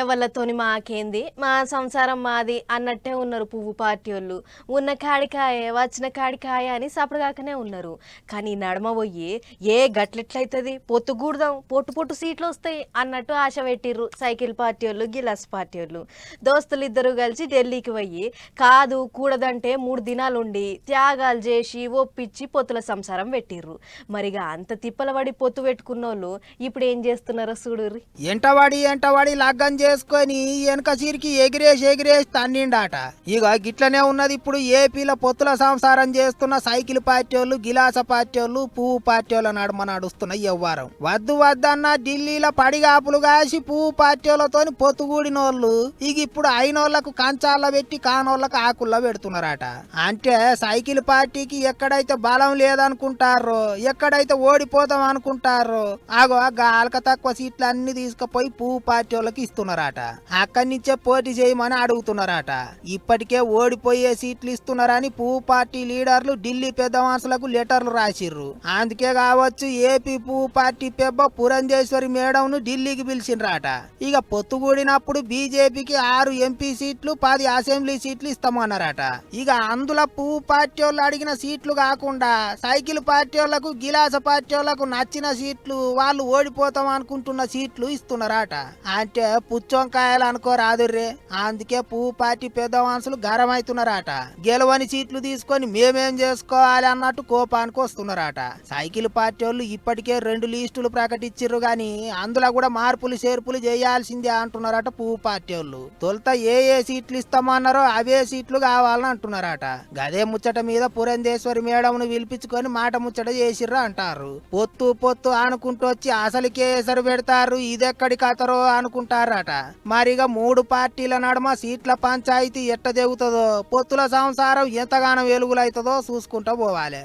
ఎవళ్ళతోని మాకేంది? మా సంసారం మాది అన్నట్టే ఉన్నారు పువ్వు పార్టీ వాళ్ళు. ఉన్న కాడికాయ వచ్చిన కాడికాయ అని సపడగాకనే ఉన్నారు. కానీ నడమ పోయి ఏ గట్లెట్లయితుంది? పొత్తు కూడదాం పొట్టు పొట్టు సీట్లు వస్తాయి అన్నట్టు ఆశ పెట్టిర్రు సైకిల్ పార్టీ వాళ్ళు గిలాస్ పార్టీ వాళ్ళు. దోస్తులు ఇద్దరు కలిసి ఢిల్లీకి పోయి కాదు కూడదంటే మూడు దినాలు ఉండి త్యాగాలు చేసి ఒప్పించి పొత్తుల సంసారం పెట్టిర్రు. మరిగా అంత తిప్పల పడి పొత్తు పెట్టుకున్న వాళ్ళు ఇప్పుడు ఏం చేస్తున్నారో చూడుర్రి. ఎంటవాడి ఎంటవాడి లగ్గం చేసుకొని వెనక సిరికి ఎగిరేసి ఎగిరేసి తన్నిండాట. ఇక గిట్లనే ఉన్నది ఇప్పుడు ఏపీలో పొత్తుల సంసారం చేస్తున్న సైకిల్ పార్టీ వాళ్ళు గిలాస పార్టీ వాళ్ళు పువ్వు పార్టీ వాళ్ళ నడుమ నడుస్తున్న ఎవ్వారం వద్దు వద్దన్న ఢిల్లీలో పడిగాపులు కాసి పువ్వు పార్టీ వాళ్ళతోని పొత్తుగూడినోళ్ళు ఇక ఇప్పుడు అయినోళ్ళకు కంచాల్లో పెట్టి కానోళ్ళకు ఆకుల్లో పెడుతున్నారట. అంటే సైకిల్ పార్టీకి ఎక్కడైతే బలం లేదనుకుంటారో ఎక్కడైతే ఓడిపోతాం అనుకుంటారో ఆగో గాలక తక్కువ సీట్లు అన్ని తీసుకుపోయి పువ్వు పార్టీ వాళ్ళకి ఇస్తున్నారట అక్కడి నుంచే పోటీ చేయమని అడుగుతున్నారట. ఇప్పటికే ఓడిపోయే సీట్లు ఇస్తున్నారని పువ్వు పార్టీ లీడర్లు ఢిల్లీ పెద్ద మనుషులకు లెటర్లు రాసిర్రు. అందుకే కావచ్చు ఏపీ పువ్వు పార్టీ పెబ్బ పురంధేశ్వరి మేడంను ఢిల్లీకి పిలిచిండ్రట. ఇక పొత్తుగూడినప్పుడు బీజేపీకి ఆరు ఎంపీ సీట్లు పది అసెంబ్లీ సీట్లు ఇస్తామన్నారట. ఇక అందులో పువ్వు పార్టీ వాళ్ళు అడిగిన సీట్లు కాకుండా సైకిల్ పార్టీ వాళ్ళకు గిలాస పార్టీ వాళ్ళకు నచ్చిన సీట్లు వాళ్ళు ఓడిపోతాం అనుకుంటున్న సీట్లు ఇస్తున్నారట. అంటే పుచ్చొంకాయలు అనుకోరాదుర్రే అందుకే పువ్వు పార్టీ పెద్ద మనుషులు గెలవని సీట్లు తీసుకొని మేమేం చేసుకోవాలి అన్నట్టు కోపానికి వస్తున్నారట. సైకిల్ పార్టీ వాళ్ళు ఇప్పటికే రెండు లిస్టులు ప్రకటించారు గాని అందులో కూడా మార్పులు చేర్పులు చేయాల్సిందే అంటున్నారట పువ్వు పార్టీ వాళ్ళు తొలుత ఏ ఏ సీట్లు ఇస్తామన్నారో అవే సీట్లు కావాలని అంటున్నారట. గదే ముచ్చట మీద పురంధేశ్వరి మేడంను పిలిపించుకొని మాట ముచ్చట చేసిర్రు అంటారు. పొత్తు పొత్తు అనుకుంటూ వచ్చి అసలు కేసరి పెడతారు ఇదెక్కడి కథరో అనుకుంటారట మరిగా మూడు పార్టీల నడుమ సీట్ల పంచాయతీ ఎట్ట జరుగుతుందో పొత్తుల సంసారం ఎంతగానో వెలుగులైతుందో చూసుకుంటూ పోవాలి.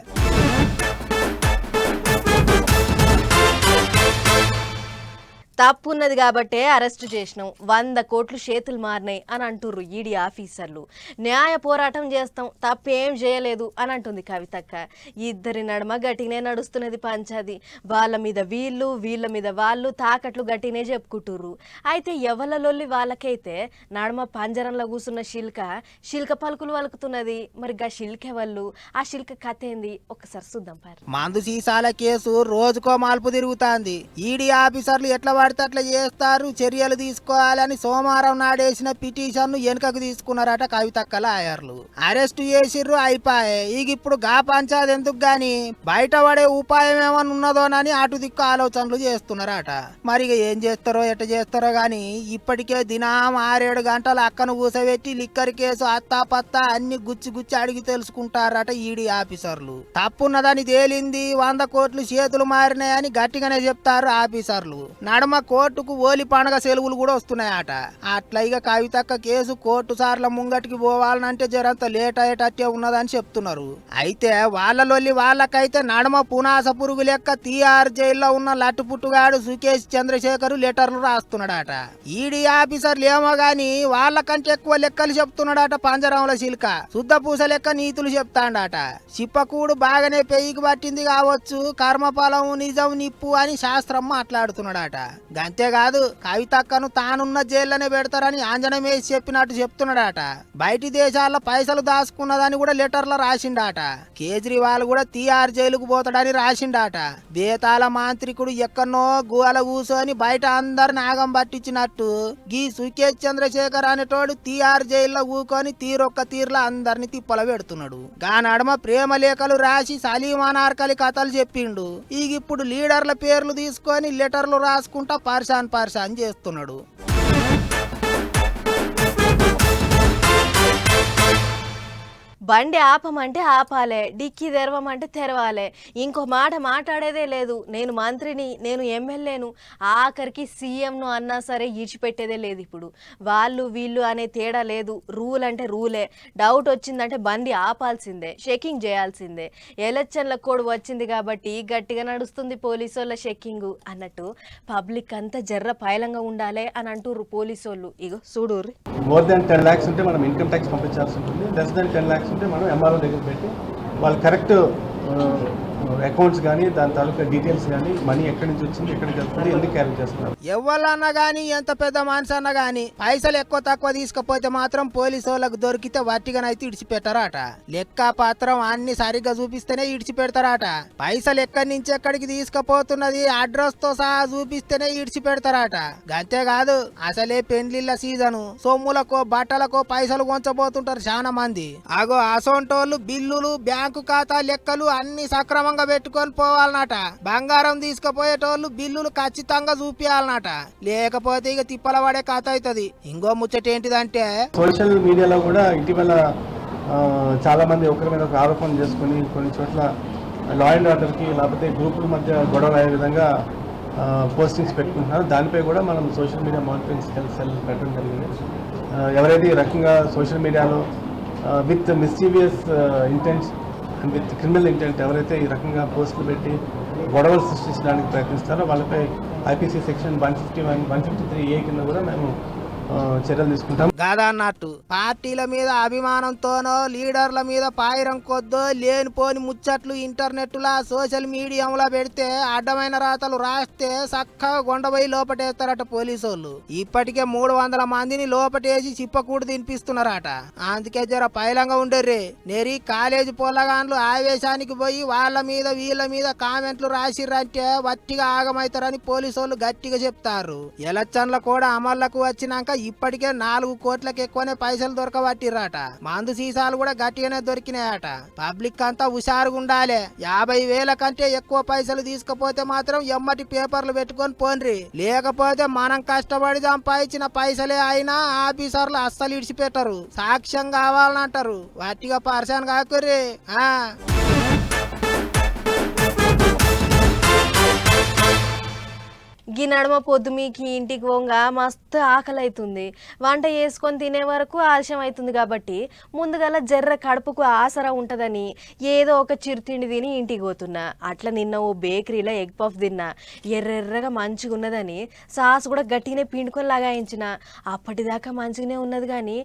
తప్పు ఉన్నది కాబట్టే అరెస్టు చేసినాం. వంద కోట్లు చేతులు మారినాయి అని అంటుర్రు ఈడీ ఆఫీసర్లు. న్యాయ పోరాటం చేస్తాం తప్పేం చేయలేదు అని అంటుంది కవితక్క. ఇద్దరి నడమ గట్టినే నడుస్తున్నది పంచాది. వాళ్ళ మీద వీళ్ళు వీళ్ళ మీద వాళ్ళు తాకట్లు గట్టినే చెప్పుకుంటుర్రు. అయితే ఎవలలొల్లి వాళ్ళకైతే నడమ పంజరంలో కూసున్న శిల్క శిల్క పలుకులు వలుకుతున్నది. మరి గా శిల్క వాళ్ళు ఆ శిల్క కథ ఏంది? ఒకసారి చూద్దాం పారు మందు సీసాల కేసు రోజుకో మాల్పు తిరుగుతాంది. ఈడీ ఆఫీసర్లు ఎట్లా పడితే అట్లా చేస్తారు చర్యలు తీసుకోవాలని సోమవారం నాడేసిన పిటిషన్ను వెనుకకు తీసుకున్నారట కవితక్కల లాయర్లు అరెస్ట్ చేసిర్రు అయిపాయే. ఇక ఇప్పుడు గా పంచాది ఎందుకు గాని? బయట పడే ఉపాయం ఏమన్నా ఉన్నదోనని అటు దిక్కు ఆలోచనలు చేస్తున్నారట. మరి ఏం చేస్తారో ఎట్ట చేస్తారో గాని ఇప్పటికే దినం ఆరేడు గంటలు అక్కను కూసబెట్టి లిక్కర్ కేసు అత్తా పత్తా అన్ని గుచ్చి గుచ్చి అడిగి తెలుసుకుంటారట ఈడీ ఆఫీసర్లు. తప్పున్నదని తేలింది వంద కోట్లు చేతులు మారినాయని గట్టిగానే చెప్తారు ఆఫీసర్లు. నడమ కోర్టుకు ఓలి పండగ సెలవులు కూడా వస్తున్నాయట. అట్లా ఇక కవితక్క కేసు కోర్టు సార్ల ముంగటికి పోవాలనంటే జరంత లేట్ అయ్యేటట్టే ఉన్నదని చెప్తున్నారు. అయితే వాళ్ళలొల్లి వాళ్ళకైతే నడమ పునాస పురుగు లెక్క తీఆర్ జైల్లో ఉన్న లట్టు పుట్టుగాడు సుకేష్ చంద్రశేఖర్ లెటర్లు రాస్తున్నాడట. ఈడీ ఆఫీసర్లు ఏమో గాని వాళ్ళకంటే ఎక్కువ లెక్కలు చెప్తున్నాడట పంజరంలో చిలుక శుద్ధ పూస లెక్క నీతులు చెప్తాడట. చిప్పకూడు బాగానే పెయ్యికి పట్టింది కావచ్చు కర్మఫలం నిజం నిప్పు అని శాస్త్రం మాట్లాడుతున్నాడట. అంతేకాదు కవితక్కను తానున్న జైల్లోనే పెడతారని ఆంజనేయం వేసి చెప్పినట్టు చెప్తున్నాడట. బయటి దేశాల్లో పైసలు దాచుకున్నదని కూడా లెటర్లో రాసిండాట. కేజ్రీవాల్ కూడా తీఆర్ జైలుకు పోతాడని రాసిండాట. బేతాల మాంత్రికుడు ఎక్కడనో గుహల కూసోని బయట అందరిని ఆగం పట్టించినట్టు గీ సుకేష్ చంద్రశేఖర్ అనేటోడు తీఆర్ జైల్లో ఊకొని తీరొక్క తీరులో అందరిని తిప్పల పెడుతున్నాడు. గా నడమ ప్రేమ లేఖలు రాసి సలీమానార్కలి కథలు చెప్పిండు. ఈగ ఇప్పుడు లీడర్ల పేర్లు తీసుకొని లెటర్లు రాసుకుంటా పర్సాన్ పర్సాన్ చేస్తున్నాడు. బండి ఆపమంటే ఆపాలే డిక్కీ తెరవమంటే తెరవాలే. ఇంకో మాట మాట్లాడేదే లేదు. నేను మంత్రిని నేను ఎమ్మెల్యేను. ఆఖరికి సీఎంను అన్నా సరే ఈడ్చిపెట్టేదే లేదు ఇప్పుడు. వాళ్ళు వీళ్ళు అనే తేడా లేదు. రూల్ అంటే రూలే. డౌట్ వచ్చిందంటే బండి ఆపాల్సిందే చెకింగ్ చేయాల్సిందే. ఎలక్షన్ల కోడ్ వచ్చింది కాబట్టి గట్టిగా నడుస్తుంది పోలీసు వాళ్ళ చెక్కింగ్ అన్నట్టు పబ్లిక్ అంతా జర్ర పైలంగా ఉండాలి అని అంటుర్రు పోలీసు వాళ్ళు ఇగో చూడుర్రి. మోర్ దెన్ టెన్ ల్యాక్స్ ఉంటే మనం ఇన్కమ్ ట్యాక్స్ పంపించాల్సి ఉంటుంది. లెస్ దెన్ టెన్ ల్యాక్స్ ఉంటే మనం ఎంఆర్ఓ దగ్గర పెట్టి వాళ్ళు కరెక్ట్ అకౌంట్స్ కానీ దాని తాలూకా డీటెయిల్స్ కానీ మనీ ఎక్కడి నుంచి వచ్చింది ఎక్కడికి వెళ్తుంది ఎందుకు క్యారీ చేస్తున్నారు? ఎవరన్నా కానీ ఎంత పెద్ద మనిషి అన్నా కానీ పైసలు ఎక్కువ తక్కువ తీసుకపోతే మాత్రం పోలీసు వాళ్ళకు దొరికితే వట్టిగానైతే ఇడిచిపెట్టారట. లెక్క పత్రం అన్ని సరిగ్గా చూపిస్తేనే ఇడిచిపెడతారట. పైసలు ఎక్కడి నుంచి ఎక్కడికి తీసుకుపోతున్నది అడ్రస్తో సహా చూపిస్తేనే ఇడిచిపెడతారట. అంతేకాదు అసలే పెండ్లిళ్ళ సీజను. సొమ్ములకో బట్టలకో పైసలు కొంచబోతుంటారు చాలా మంది. అగో అసోంటోళ్ళు బిల్లులు బ్యాంకు ఖాతా లెక్కలు అన్ని సక్రమంగా పెట్టుకొని పోవాలన్నట బంగారం తీసుకుపోయేటోళ్ళు బిల్లులు ఖచ్చితంగా చూపియాలన్నట లేకపోతే ఇక తిప్పల పడే కథ అవుతుంది ఇంకో ముచ్చట ఏంటిదంటే సోషల్ మీడియాలో కూడా ఇటీవల చాలా మంది ఒకరి మీద ఒక ఆరోపణ చేసుకుని కొన్ని చోట్ల లా అండ్ ఆర్డర్కి లేకపోతే గ్రూపుల మధ్య గొడవలు అయ్యే విధంగా పోస్టింగ్స్ పెట్టుకుంటున్నారు. దానిపై కూడా మనం social media monitoring cell cell పెట్టడం జరిగింది. ఎవరైతే ఈ రకంగా సోషల్ మీడియాలో with mischievous intents with criminal intent ఎవరైతే ఈ రకంగా పోస్టులు పెట్టి గొడవలు సృష్టించడానికి ప్రయత్నిస్తారో వాళ్ళపై IPC section one fifty one one fifty three A కింద కూడా మేము చర్యలు తీసుకుంటాం. అన్నట్టు పార్టీల మీద అభిమానంతోనో లీడర్ల మీద పాయిరం కొద్దో లేనిపోని ముచ్చట్లు ఇంటర్నెట్లా సోషల్ మీడియాలో పెడితే అడ్డమైన రాతలు రాస్తే చక్కగా గొండబోయి లోపటేస్తారట పోలీసు వాళ్ళు ఇప్పటికే మూడు వందల మందిని లోపటేసి చిప్పకూడు తినిపిస్తున్నారట. అందుకే జర పైలంగా ఉండర్రే. నెరి కాలేజీ పొల్లగాన్లు ఆవేశానికి పోయి వాళ్ళ మీద వీళ్ళ మీద కామెంట్లు రాసిర్రంటే వట్టిగా ఆగమైతారని పోలీసు వాళ్ళు గట్టిగా చెప్తారు. ఎలక్షన్లు కూడా అమల్లకు వచ్చినాక ఇప్పటికే నాలుగు కోట్లకి ఎక్కువనే పైసలు దొరకబట్టిర్రట. మందు సీసాలు కూడా గట్టిగానే దొరికినాయట. పబ్లిక్ అంతా హుషారుగా ఉండాలి. యాభై వేల కంటే ఎక్కువ పైసలు తీసుకపోతే మాత్రం ఎమ్మటి పేపర్లు పెట్టుకొని పోన్రి లేకపోతే మనం కష్టపడి సంపాదించిన పైసలే అయినా ఆఫీసర్లు అస్సలు ఇడిచిపెట్టరు. సాక్ష్యం కావాలంటారు. వాటిగా పర్సన్ కాకుర్రి. ఆ. గీ నడమ పొద్దు మీకు ఇంటికి పోగా మస్తు ఆకలి అవుతుంది వంట చేసుకొని తినే వరకు ఆలస్యం అవుతుంది కాబట్టి ముందుగల జర్ర కడుపుకు ఆసరా ఉంటుందని ఏదో ఒక చిరుతిండి తిని ఇంటికి పోతున్నా. అట్లా నిన్న ఓ బేకరీలో ఎగ్ పఫ్ తిన్నా. ఎర్రెర్రగా మంచిగా ఉన్నదని సాస్ కూడా గట్టిగానే పిండుకొని లగాయించిన అప్పటిదాకా మంచిగానే ఉన్నది కానీ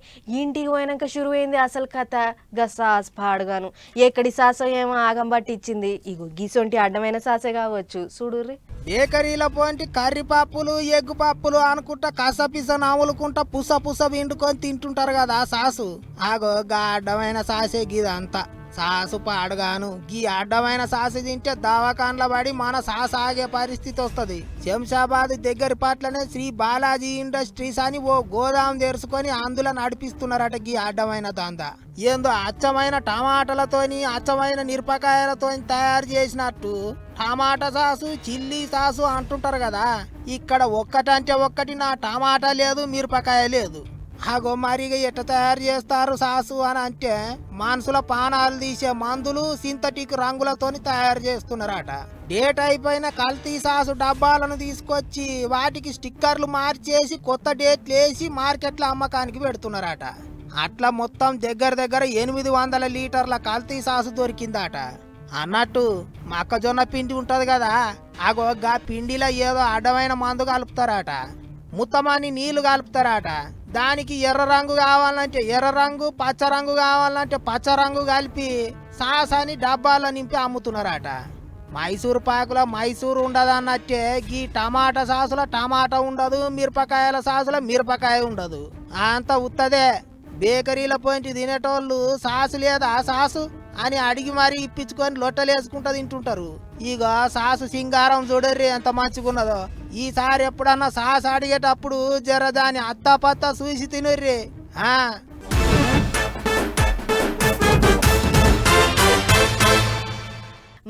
ఇంటికి పోయినాక అయింది అసలు కథ. గా సాస్ పాడుగాను. ఎక్కడి సాసో ఏమో ఆగం బట్టి ఇచ్చింది ఇగో గీసొంటి అడ్డమైన సాసే కావచ్చు. చూడుర్రీ. బేకరీల పోంటి కర్రీ పప్పులు ఎగ్గు పప్పులు అనుకుంటా కసపిస నవ్వులుకుంటా పుస పుస విండుకొని తింటుంటారు కదా ఆ సాసు. ఆగో గా అడ్డమైన సాసే గీదంతా. సాసు పాడుగాను. గీ అడ్డమైన సాసు తింటే దవాఖాన్ల పడి మన సాస్ ఆగే పరిస్థితి వస్తుంది. శంషాబాద్ దగ్గర పట్లనే శ్రీ బాలాజీ ఇండస్ట్రీస్ అని ఓ గోదాం తెరుచుకొని అందులో నడిపిస్తున్నారట గీ అడ్డమైన దందా. ఏందో అచ్చమైన టమాటాలతోని అచ్చమైన మిరపకాయలతోని తయారు చేసినట్టు. టమాటా సాసు చిల్లీ సాసు అంటుంటారు కదా. ఇక్కడ ఒక్కటంటే ఒక్కటి నా టమాటా లేదు మిరపకాయ లేదు. అగో మరి ఎట్ట తయారు చేస్తారు సాసు అని అంటే మనుషుల పానాలు తీసే మందులు సింథటిక్ రంగులతోని తయారు చేస్తున్నారట. డేట్ అయిపోయిన కల్తీ సాసు డబ్బాలను తీసుకొచ్చి వాటికి స్టిక్కర్లు మార్చేసి కొత్త డేట్లు వేసి మార్కెట్లో అమ్మకానికి పెడుతున్నారట. అట్లా మొత్తం దగ్గర దగ్గర ఎనిమిది వందల లీటర్ల కల్తీ సాసు దొరికిందట. అన్నట్టు మొక్కజొన్న పిండి ఉంటుంది కదా అగో గా పిండిలో ఏదో అడ్డమైన మందు కలుపుతారట. ముత్తమాని నీళ్ళు కలుపుతారట. దానికి ఎర్ర రంగు కావాలంటే ఎర్ర రంగు పచ్చ రంగు కావాలంటే పచ్చ రంగు కలిపి సాస్ అని డబ్బాలో నింపి అమ్ముతున్నారట. మైసూరు పాకులో మైసూరు ఉండదు అన్నట్టే గీ టమాటా సాసులో టమాటా ఉండదు మిరపకాయల సాసులో మిరపకాయ ఉండదు. అంత ఉత్తదే. బేకరీల పోయి తినేటోళ్ళు సాసు లేదా సాసు? అని అడిగి మరీ ఇప్పించుకొని లొట్టలేసుకుంటా తింటుంటారు. ఇక సాసు సింగారం చూడర్రి ఎంత మంచిగున్నదో. ఈసారి ఎప్పుడన్నా సాసు అడిగేటప్పుడు జర దాని అత్తా పత్తా చూసి తినర్రి.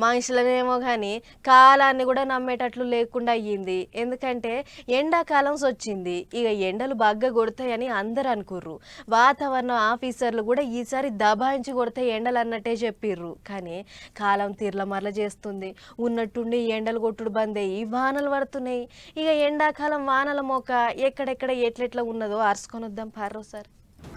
మనుషులనేమో కానీ కాలాన్ని కూడా నమ్మేటట్లు లేకుండా అయ్యింది. ఎందుకంటే ఎండాకాలం వచ్చింది ఇక ఎండలు బాగా కొడతాయని అందరు అనుకుర్రు. వాతావరణ ఆఫీసర్లు కూడా ఈసారి దబాయించి కొడతాయి ఎండలు అన్నట్టే చెప్పిర్రు. కానీ కాలం తీర్ల మరల చేస్తుంది. ఉన్నట్టుండి ఎండలు కొట్టుడు బంద్ అయ్యి వానలు పడుతున్నాయి. ఇక ఎండాకాలం వానల మొక్క ఎక్కడెక్కడ ఎట్లెట్లా ఉన్నదో అరుచుకొని వద్దాం పార్రో సార్.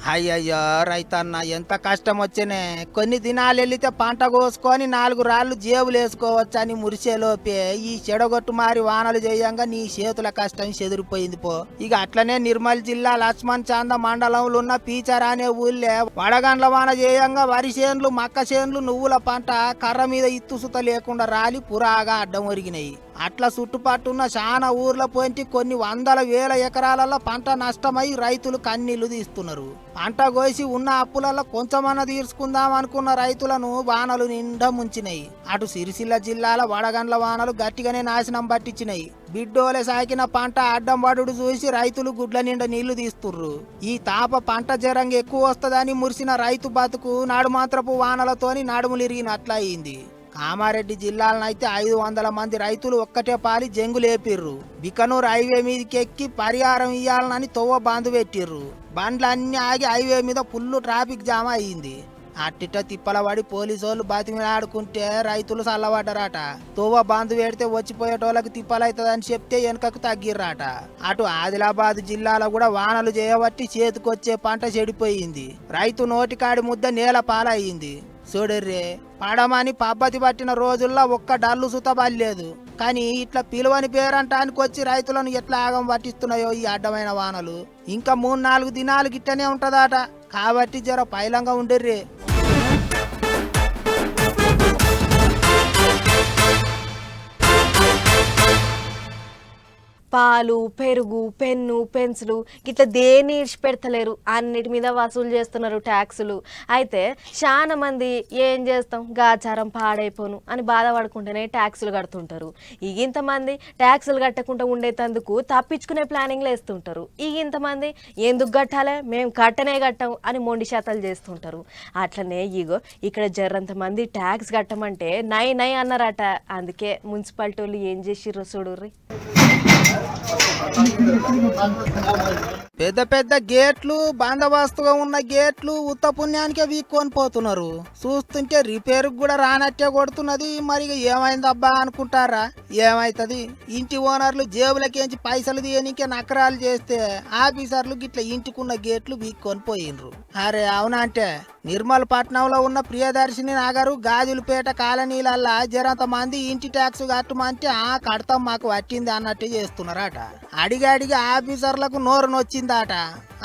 అయ్యయ్యో రైతన్న ఎంత కష్టం వచ్చినే. కొన్ని దినాలు వెళ్ళితే పంట కోసుకొని నాలుగు రాళ్ళు జేబులు వేసుకోవచ్చని మురిసేలోపే ఈ చెడగొట్టు మారి వానలు చేయంగా నీ చేతుల కష్టం చెదిరిపోయింది పో. ఇక అట్లనే నిర్మల్ జిల్లా లక్ష్మణ్ చాంద మండలంలో ఉన్న పీచర్ అనే ఊళ్ళే వడగండ్ల వాన చేయంగా వరి చేన్లు మక్క చేన్లు నువ్వుల పంట కర్ర మీద ఇత్తుసుత లేకుండా రాలి పురాగా అడ్డం ఒరిగినాయి. అట్లా చుట్టుపట్టున్న చాలా ఊర్ల పోయింటి కొన్ని వందల వేల ఎకరాలలో పంట నష్టమై రైతులు కన్నీళ్ళు తీస్తున్నారు. పంట కోసి ఉన్న అప్పులలో కొంచెమన్నా తీర్చుకుందాం అనుకున్న రైతులను వానలు నిండా ముంచినాయి. అటు సిరిసిల్ల జిల్లాల వడగండ్ల వానలు గట్టిగానే నాశనం పట్టించినాయి. బిడ్డోలే సాకిన పంట అడ్డం పడుడు చూసి రైతులు గుడ్ల నిండా నీళ్ళు తీస్తుర్రు. ఈ తాప పంట జరంగా ఎక్కువ వస్తదని మురిసిన రైతు బతుకు నాడుమాత్రపు వానలతోని నడుములిరిగినట్ల అయింది కామారెడ్డి జిల్లాలనైతే ఐదు వందల మంది రైతులు ఒక్కటే పాలి జంగులేపిర్రు. బికనూరు హైవే మీదకెక్కి పరిహారం ఇయ్యాలని తొవ్వ బంద్ పెట్టిర్రు. బండ్లన్నీ ఆగి హైవే మీద ఫుల్ ట్రాఫిక్ జామ్ అయ్యింది. అట్టిట తిప్పల పడి పోలీసు వాళ్ళు బతిమిలాడుకుంటే రైతులు చల్లబడ్డరాట. తోవ బాంధు పెడితే వచ్చిపోయేటోళ్ళకి తిప్పలవుతుందని చెప్తే వెనుకకు తగ్గిర్రాట. అటు ఆదిలాబాద్ జిల్లాలో కూడా వానలు చేయబట్టి చేతికొచ్చే పంట చెడిపోయింది. రైతు నోటికాడి ముద్ద నేల పాలయ్యింది. చూడర్రే పడమని పబ్బతి పట్టిన రోజుల్లో ఒక్క డల్లు సుతబల్లేదు కానీ ఇట్లా పిలువని పేరంటానికి వచ్చి రైతులను ఎట్లా ఆగం పట్టిస్తున్నాయో ఈ అడ్డమైన వానలు. ఇంకా మూడు నాలుగు దినాలు గిట్టనే ఉంటదాట. కాబట్టి జర పైలంగా ఉండర్రే. పాలు పెరుగు పెన్ను పెన్సిలు ఇట్లా దేన్ని పెడతలేరు అన్నిటి మీద వసూలు చేస్తున్నారు ట్యాక్సులు. అయితే చాలా మంది ఏం చేస్తాం? గాచారం పాడైపోను అని బాధపడుకుంటేనే ట్యాక్సులు కడుతుంటారు. ఇక ఇంతమంది ట్యాక్సులు కట్టకుండా ఉండేటందుకు తప్పించుకునే ప్లానింగ్లు వేస్తుంటారు. ఇక ఇంతమంది ఎందుకు కట్టాలి? మేము కట్టనే కట్టాం అని మొండి శాతాలు చేస్తుంటారు. అట్లనే ఇగో ఇక్కడ జర్రంత మంది ట్యాక్స్ కట్టమంటే నై నై అన్నారట. అందుకే మున్సిపాలిటీ వాళ్ళు ఏం చేసిర్రో చూడుర్రి. పెద్ద పెద్ద గేట్లు బందోబస్తుగా ఉన్న గేట్లు ఉత్త పుణ్యానికే వీక్కొని పోతున్నారు. చూస్తుంటే రిపేర్ కూడా రానట్టే కొడుతున్నది. మరి ఏమైందబ్బా అనుకుంటారా? ఏమైతది? ఇంటి ఓనర్లు జేబులకేంచి పైసలు తీయనికే నకరాలు చేస్తే ఆఫీసర్లు గిట్ల ఇంటికున్న గేట్లు వీక్కొని పోయినరు అరే అవునా అంటే? నిర్మల్ పట్నంలో ఉన్న ప్రియదర్శిని నగరు గాజులపేట కాలనీలల్లా జరంత మంది ఇంటి ట్యాక్స్ కట్టమంటే ఆ కడతాం మాకు పట్టింది అన్నట్టు చేస్తున్నారట అడిగి అడిగి ఆఫీసర్లకు నోరు నొచ్చిందట.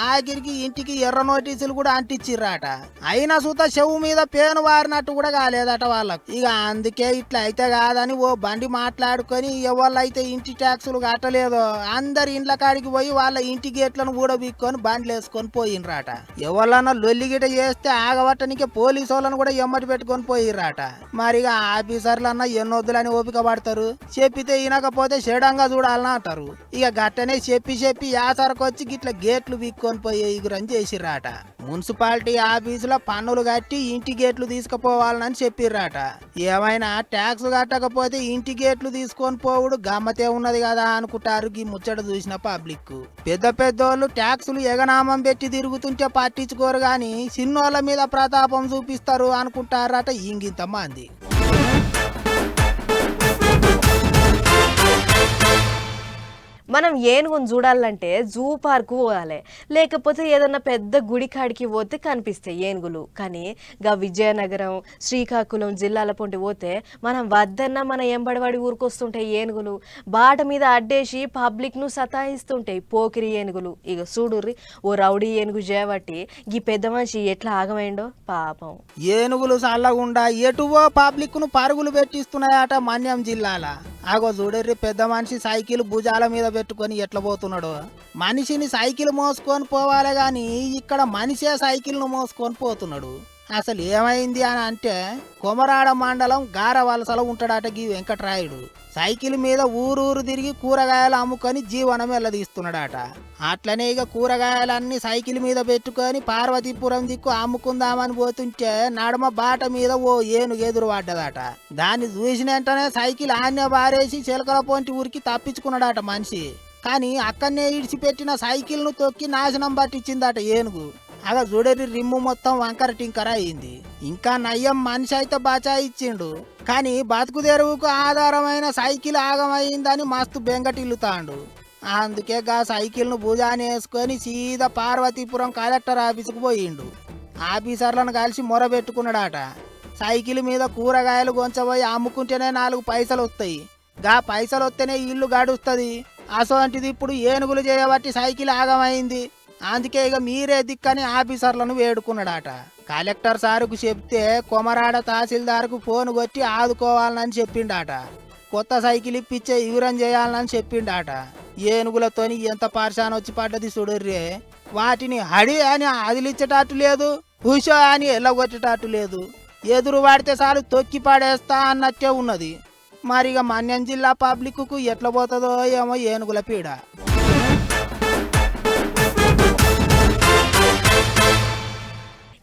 ఆఖరికి ఇంటికి ఎర్ర నోటీసులు కూడా అంటించిర్రాట. అయినా సుత చెవు మీద పేను వారినట్టు కూడా కాలేదట వాళ్ళకు. ఇక అందుకే ఇట్లా అయితే కాదని ఓ బండి మాట్లాడుకొని ఎవళ్ళైతే ఇంటి ట్యాక్సులు కట్టలేదో అందరి ఇండ్ల కాడికి పోయి వాళ్ళ ఇంటి గేట్లను కూడా బండ్లు వేసుకొని పోయినరాట. ఎవరన్నా లొల్లిగిట చేస్తే ఆగబట్టనికే పోలీసు వాళ్ళని కూడా ఎమ్మటి పెట్టుకొని పోయిర్రాట. మరి ఇక ఆఫీసర్లన్నా ఎన్నొద్దులని ఓపిక పడతారు? చెప్పితే ఇనకపోతే షడంగా చూడాలని అంటారు. ఇక అట్టనే చెప్పి చెప్పి యాసరకు వచ్చి గిట్ల గేట్లు బిక్కొని పోయే ఇగురని చేసిర్రాట. మున్సిపాలిటీ ఆఫీసులో పన్నులు కట్టి ఇంటి గేట్లు తీసుకుపోవాలని చెప్పిర్రాట. ఏమైనా ట్యాక్స్ కట్టకపోతే ఇంటి గేట్లు తీసుకొని పోవుడు గమ్మతే ఉన్నది కదా అనుకుంటారు ఈ ముచ్చట చూసిన పబ్లిక్ పెద్ద పెద్దోళ్ళు ట్యాక్సులు ఎగనామం పెట్టి తిరుగుతుంటే పట్టించుకోరు గాని చిన్నోళ్ళ మీద ప్రతాపం చూపిస్తారు అనుకుంటారట ఇంగింత మంది. మనం ఏనుగును చూడాలంటే జూ పార్క్ పోవాలి. లేకపోతే ఏదన్నా పెద్ద గుడి కాడికి పోతే కనిపిస్తాయి ఏనుగులు. కానీ గా విజయనగరం శ్రీకాకుళం జిల్లాల పొంటి పోతే మనం వద్దన్నా మన ఎంబడబడి ఊరికొస్తుంటాయి ఏనుగులు. బాట మీద అడ్డేసి పబ్లిక్ను సతాయిస్తుంటాయి పోకిరి ఏనుగులు. ఇక చూడుర్రి ఓ రౌడీ ఏనుగు చేయబట్టి ఈ పెద్ద మనిషి ఎట్లా ఆగమైండో? పాపం. ఏనుగులు చల్లగుండా ఎటువో పబ్లిక్ను పరుగులు పెట్టిస్తున్నాయట మన్యం జిల్లాల. ఆగో చూడర్రి పెద్ద మనిషి సైకిల్ భుజాల మీద పెట్టుకొని ఎట్లా పోతున్నాడు. మనిషిని సైకిల్ మోసుకొని పోవాలి గాని ఇక్కడ మనిషే సైకిల్ను మోసుకొని పోతున్నాడు. అసలు ఏమైంది అని అంటే కొమరాడ మండలం గారవలసలో ఉంటాడట గీ వెంకట్రాయుడు. సైకిల్ మీద ఊరూరు తిరిగి కూరగాయలు అమ్ముకొని జీవనం వెళ్ళదీస్తున్నాడట అట్లనే ఇక కూరగాయలన్నీ సైకిల్ మీద పెట్టుకొని పార్వతీపురం దిక్కు అమ్ముకుందామని పోతుంటే నడమ బాట మీద ఓ ఏనుగు ఎదురు పడ్డదట దాన్ని చూసిన వెంటనే సైకిల్ ఆన్య బారేసి చిలకల పొంటి ఊరికి తప్పించుకున్నాడట మనిషి. కానీ అక్కడనే ఇడిచిపెట్టిన సైకిల్ను తొక్కి నాశనం పట్టించిందట ఏనుగు. అలా చూడరి రిమ్ము మొత్తం వంకర టింకర అయింది. ఇంకా నయ్యం మనిషి అయితే బాచా ఇచ్చిండు. కానీ బతుకు తెరువుకు ఆధారమైన సైకిల్ ఆగమైందని మస్తు బెంగటిల్లుతాండు. అందుకే గా సైకిల్ను భుజాన్ని వేసుకొని సీదా పార్వతీపురం కలెక్టర్ ఆఫీసుకు పోయిండు. ఆఫీసర్లను కలిసి మొరబెట్టుకున్నాడట. సైకిల్ మీద కూరగాయలు గొంచబోయి అమ్ముకుంటేనే నాలుగు పైసలు వస్తాయి గా పైసలు వస్తేనే ఇల్లు గడుస్తుంది. అసోంటిది ఇప్పుడు ఏనుగులు చేయబట్టి సైకిల్ ఆగమైంది. అందుకే ఇక మీరే దిక్కని ఆఫీసర్లను వేడుకున్నాడట. కలెక్టర్ సారుకు చెప్తే కొమరాడ తహసీల్దార్కు ఫోన్ కొట్టి ఆదుకోవాలని చెప్పిండట. కొత్త సైకిల్ ఇప్పించే వివరం చేయాలని చెప్పిండట. ఏనుగులతోని ఎంత పార్శాన వచ్చి పడ్డది చూడర్రే. వాటిని హడి అని అదిలిచ్చేటట్టు లేదు హుషో అని ఎల్లగొట్టేటట్టు లేదు. ఎదురు వాడితే చాలు తొక్కి పడేస్తా అన్నట్టే ఉన్నది. మరిగా మన్యం జిల్లా పబ్లిక్కు ఎట్లా పోతుందో ఏమో ఏనుగుల పీడ.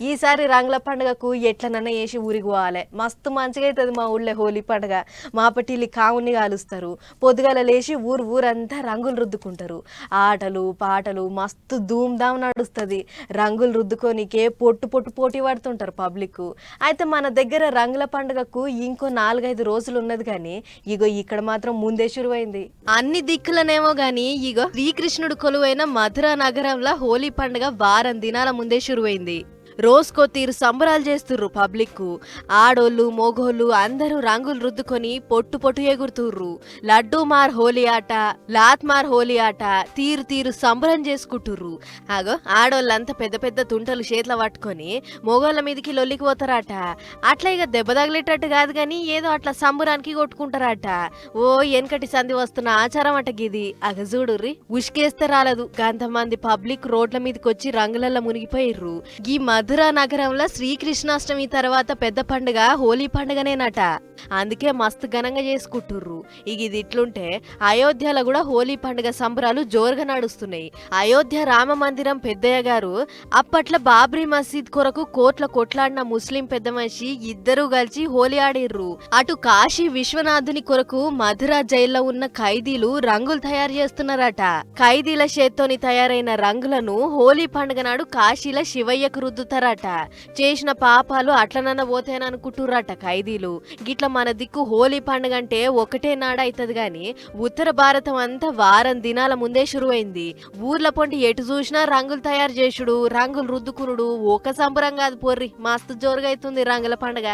ఈసారి రంగుల పండుగకు ఎట్లనన్నా వేసి ఊరికి పోవాలి. మస్తు మంచిగా అవుతుంది మా ఊళ్ళో హోలీ పండుగ. మాపటిల్లి కావుని కాలుస్తారు. పొద్దుగాల లేచి ఊరు ఊరంతా రంగులు రుద్దుకుంటారు. ఆటలు పాటలు మస్తు ధూమ్ధామ్ నడుస్తుంది. రంగులు రుద్దుకోనికే పొట్టు పొట్టు పోటీ పడుతుంటారు పబ్లిక్. అయితే మన దగ్గర రంగుల పండుగకు ఇంకో నాలుగైదు రోజులు ఉన్నది కానీ ఇగో ఇక్కడ మాత్రం ముందే శురువైంది అన్ని దిక్కులనేమో గాని ఇగో శ్రీకృష్ణుడు కొలువైన మధుర నగరంలో హోలీ పండుగ వారం దినాల ముందే శురువైంది రోజుకో తీరు సంబరాలు చేస్తుర్రు పబ్లిక్ ఆడోళ్ళు మోగోళ్ళు అందరూ రంగులు రుద్దుకొని పొట్టు పొట్టు ఎగురుతుర్రు. లడ్డూ మార్ హోలీ ఆట లాత్ మార్ హోలీ ఆట తీరు తీరు సంబరం చేసుకుంటుర్రు. ఆగో ఆడోళ్ళంతా పెద్ద పెద్ద తుంటలు చేతిలో పట్టుకొని మోగోళ్ళ మీదకి లొల్లికి పోతారట. అట్లా ఇక దెబ్బ తగిలేటట్టు కాదు కానీ ఏదో అట్లా సంబరానికి కొట్టుకుంటారట. ఓ వెనకటి సంధి వస్తున్న ఆచారం అట గిది. అగ చూడుర్రి ఉష్కేస్తే రాలేదు. కొంతమంది పబ్లిక్ రోడ్ల మీదకి వచ్చి రంగులల్లో మునిగిపోయిర్రు. ఈ మధురా నగరంలో శ్రీకృష్ణాష్టమి తర్వాత పెద్ద పండుగ హోలీ పండుగనేనట. అందుకే మస్తు ఘనంగా చేసుకుంటుర్రు. ఇక ఇది ఇట్లుంటే అయోధ్యలో కూడా హోలీ పండుగ సంబరాలు జోరుగా నడుస్తున్నాయి. అయోధ్య రామ మందిరం పెద్దయ్య గారు అప్పట్లో బాబ్రీ మసీద్ కొరకు కోట్ల కొట్లాడిన ముస్లిం పెద్ద మనిషి ఇద్దరూ కలిసి హోలీ ఆడిర్రు. అటు కాశీ విశ్వనాథుని కొరకు మధుర జైల్లో ఉన్న ఖైదీలు రంగులు తయారు చేస్తున్నారట. ఖైదీల చేత్తోని తయారైన రంగులను హోలీ పండుగ నాడు కాశీల శివయ్యకు పోతారట చేసిన పాపాలు అట్లనన్న పోతేననుకుంటుర్రట ఖైదీలు. గిట్ల మన దిక్కు హోలీ పండుగ అంటే ఒకటే నాడ అవుతుంది గాని ఉత్తర భారతం అంతా వారం దినాల ముందే శురువైంది ఊర్ల పొంటి ఎటు చూసినా రంగులు తయారు చేసుడు రంగులు రుద్దుకునుడు ఒక సంబరం కాదు పోర్రి మస్తు జోరుగా అవుతుంది రంగుల పండుగ.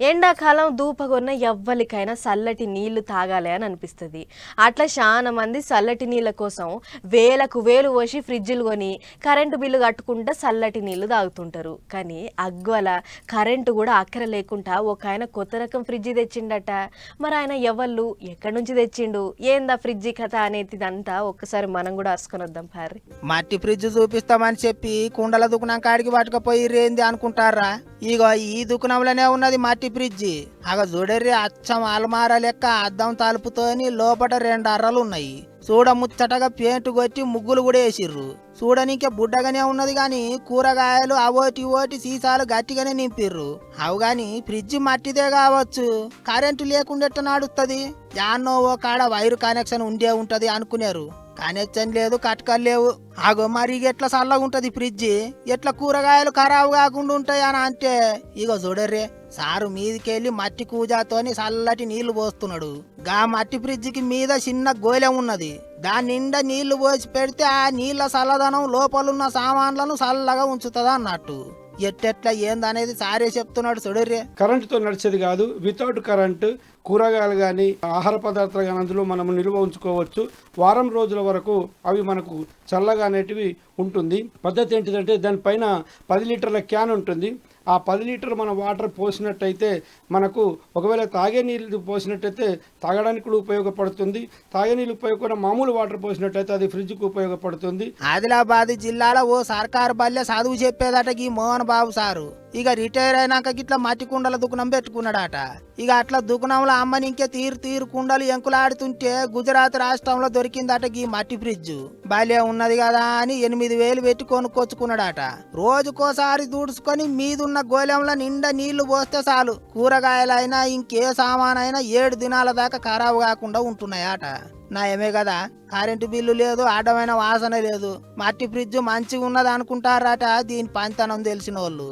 ఎండాకాలం దూపగొన్న ఎవ్వరికైనా చల్లటి నీళ్ళు తాగాలి అని అనిపిస్తుంది. అట్లా చాలా మంది చల్లటి నీళ్ళ కోసం వేలకు వేలు పోసి ఫ్రిడ్జ్లు కొని కరెంటు బిల్లు కట్టుకుంటా చల్లటి నీళ్ళు తాగుతుంటారు. కానీ అగ్వల కరెంటు కూడా అక్కర లేకుండా ఒక ఆయన కొత్త రకం ఫ్రిడ్జ్ తెచ్చిండట. మరి ఆయన ఎవళ్ళు? ఎక్కడి నుంచి తెచ్చిండు? ఏందా ఫ్రిడ్జ్ కథ అంతా ఒక్కసారి మనం కూడా అరుసుకొని వద్దాం పారి. మట్టి ఫ్రిడ్జ్ చూపిస్తామని చెప్పి కుండల దుకుణం కాడికి పట్టుకపోయి రేంది అనుకుంటారా? ఇగో ఈ దుకుణంలోనే ఉన్నది మట్టి ఫ్రిడ్జ్. అగ చూడర్రి అచ్చం అలమార లెక్క అద్దం తలుపుతోని లోపట రెండు అర్రలు ఉన్నాయి. చూడ ముచ్చటగా పెయింట్ కొట్టి ముగ్గులు కూడా వేసిర్రు. చూడనికే బుడ్డగానే ఉన్నది గాని కూరగాయలు అవోటి ఓటి సీసాలు గట్టిగానే నింపిర్రు. అవు గాని ఫ్రిడ్జ్ మట్టిదే కావచ్చు. కరెంటు లేకుండా ఎట్ట నడుస్తుంది యాన్నో ఓ కాడ వైరు కనెక్షన్ ఉండే ఉంటది అనుకున్నారు కానెచ్చని లేదు కట్కలు లేవు. ఆగో మరి ఇగ ఎట్లా చల్లగా ఉంటది ఫ్రిడ్జ్? ఎట్లా కూరగాయలు ఖరాబు కాకుండా ఉంటాయి అని అంటే ఇగో చూడర్రే సారు మీదికెళ్ళి మట్టి కూజాతోని చల్లటి నీళ్ళు పోస్తున్నాడు. గా మట్టి ఫ్రిడ్జ్కి మీద చిన్న గోలెం ఉన్నది. దాని నిండా నీళ్ళు పోసి పెడితే ఆ నీళ్ళ చల్లదనం లోపలున్న సామాన్లను చల్లగా ఉంచుతుంది అన్నట్టు. ఎట్టెట్లా ఏందనేది సారే చెప్తున్నాడు చూడర్రే కరెంటుతో నడిచేది కాదు వితౌట్ కరెంటు కూరగాయలు కానీ ఆహార పదార్థాలు కానీ అందులో మనం నిల్వ ఉంచుకోవచ్చు. వారం రోజుల వరకు అవి మనకు చల్లగా అనేటివి ఉంటుంది. పద్ధతి ఏంటిదంటే దానిపైన పది లీటర్ల క్యాన్ ఉంటుంది. ఆ పది లీటర్ మన వాటర్ పోసినట్టయితే మనకు ఒకవేళ తాగే నీళ్ళు పోసినట్టయితే తాగడానికి కూడా ఉపయోగపడుతుంది. తాగే నీళ్ళు ఉపయోగపడిన మామూలు వాటర్ పోసినట్టయితే అది ఫ్రిడ్జ్కి ఉపయోగపడుతుంది. ఆదిలాబాద్ జిల్లాలో ఓ సర్కారు బల్లె చదువు చెప్పేదట ఈ మోహన్ బాబు సారు. ఇక రిటైర్ అయినాక గిట్లా మట్టి కుండల దుకాణం పెట్టుకున్నాడట. ఇక అట్లా దుకాణంలో అమ్మని ఇంకే తీరు తీరు కుండలు ఎంకులాడుతుంటే గుజరాత్ రాష్ట్రంలో దొరికిందట ఈ మట్టి ఫ్రిడ్జ్. బాల్య ఉన్నది కదా అని ఎనిమిది వేలు పెట్టి కొనుక్కొచ్చుకున్నాడట. రోజుకోసారి దూడుచుకొని మీదున్న గోళంలో నిండా నీళ్ళు పోస్తే చాలు. కూరగాయలైనా ఇంకే సామానైనా ఏడు దినాల దాకా ఖరాబు కాకుండా ఉంటున్నాయట. నయమే కదా కరెంటు బిల్లు లేదు అడ్డమైన వాసన లేదు. మట్టి ఫ్రిడ్జ్ మంచిగా ఉన్నది అనుకుంటారట దీని పంతనం తెలిసిన వాళ్ళు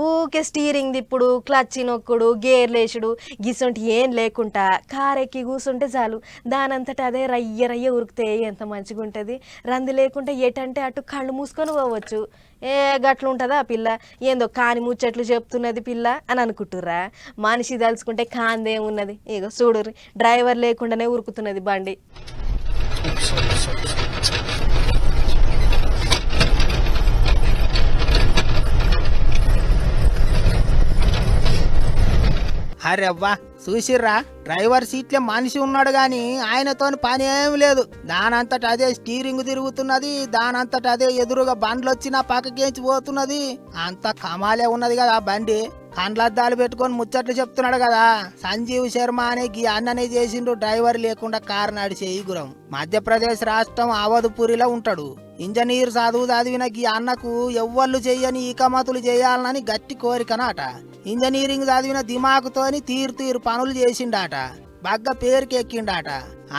ఊకే స్టీరింగ్ ఇప్పుడు క్లచ్ నొక్కుడు గేర్ లేచుడు గిసొంటి ఏం లేకుండా కార్ ఎక్కి కూర్చుంటే చాలు. దానంతట అదే రయ్య రయ్య ఉరికితే ఎంత మంచిగా ఉంటుంది రంది లేకుండా ఎటంటే అటు కళ్ళు మూసుకొని పోవచ్చు. ఏ గట్లుంటుందా పిల్ల? ఏందో కాని ముచ్చట్లు చెప్తున్నది పిల్ల అని అనుకుంటుర్రా? మనిషి తలుచుకుంటే కాందేమున్నది? ఇగో చూడుర్రి డ్రైవర్ లేకుండానే ఉరుకుతున్నది బండి. అరెవ్వా చూసిర్రా డ్రైవర్ సీట్లో మనిషి ఉన్నాడు గాని ఆయనతోని పని ఏం లేదు. దానంతట అదే స్టీరింగ్ తిరుగుతున్నది దానంతట అదే ఎదురుగా బండ్లు వచ్చినా పక్కకేంచి పోతున్నది. అంత కమాలే ఉన్నది కదా ఆ బండి. కండ్లద్దాలు పెట్టుకొని ముచ్చట్లు చెప్తున్నాడు కదా. సంజీవ్ శర్మ అనే గీ అన్ననే చేసిండు డ్రైవర్ లేకుండా కారు నడిచే గురం మధ్యప్రదేశ్ రాష్ట్రం అవధపురిలో ఉంటాడు. ఇంజనీర్ చదువు చదివిన గీ అన్నకు ఎవ్వళ్ళు చెయ్యని ఈకమతులు చేయాలని గట్టి కోరికనాట. ఇంజనీరింగ్ చదివిన దిమాకుతోని తీరు తీరు పనులు చేసిండాట. బగ్గ పేరుకి ఎక్కిండాట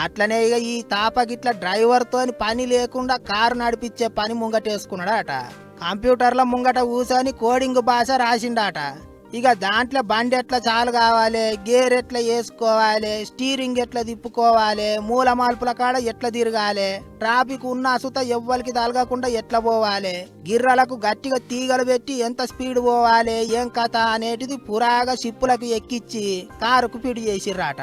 అట్లనే ఇక ఈ తాపగిట్ల డ్రైవర్తోని పని లేకుండా కారు నడిపించే పని ముంగటేసుకున్నాడట. కంప్యూటర్ల ముంగట కూసోని కోడింగ్ భాష రాసిండాట. ఇక దాంట్లో బండి ఎట్లా చాలు కావాలి? గేర్ ఎట్లా వేసుకోవాలి? స్టీరింగ్ ఎట్లా తిప్పుకోవాలి? మూల మార్పుల కాడ ఎట్లా తిరగాలి? ట్రాఫిక్ ఉన్న అసుత ఎవ్వరికి తలగకుండా ఎట్లా పోవాలి? గిర్రలకు గట్టిగా తీగలు పెట్టి ఎంత స్పీడ్ పోవాలి? ఏం కథ? అనేటిది పురాగా షిప్పులకు ఎక్కిచ్చి కారుకు పిడి చేసిర్రాట.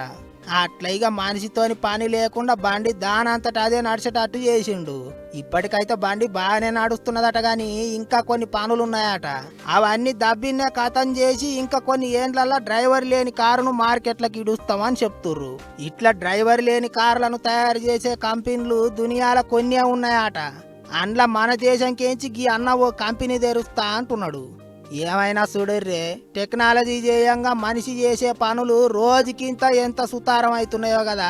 అట్లా ఇక మనిషితోని పని లేకుండా బండి దానంతట అదే నడిచేటట్టు చేసిండు. ఇప్పటికైతే బండి బాగానే నడుస్తున్నదట గాని ఇంకా కొన్ని పనులు ఉన్నాయట అవన్నీ దబ్బిన్నే కథం చేసి ఇంకా కొన్ని ఏండ్లల్లా డ్రైవర్ లేని కారును మార్కెట్లకు ఇడుస్తామని చెప్తుర్రు. ఇట్లా డ్రైవర్ లేని కార్లను తయారు చేసే కంపెనీలు దునియాల కొన్నే ఉన్నాయట. అండ్ల మన దేశంకేంచి గీ అన్న ఓ కంపెనీ తెరుస్తా అంటున్నాడు. ఏమైనా చూడర్రే టెక్నాలజీ చేయంగా మనిషి చేసే పనులు రోజుకింత ఎంత సుతారం అవుతున్నాయో కదా.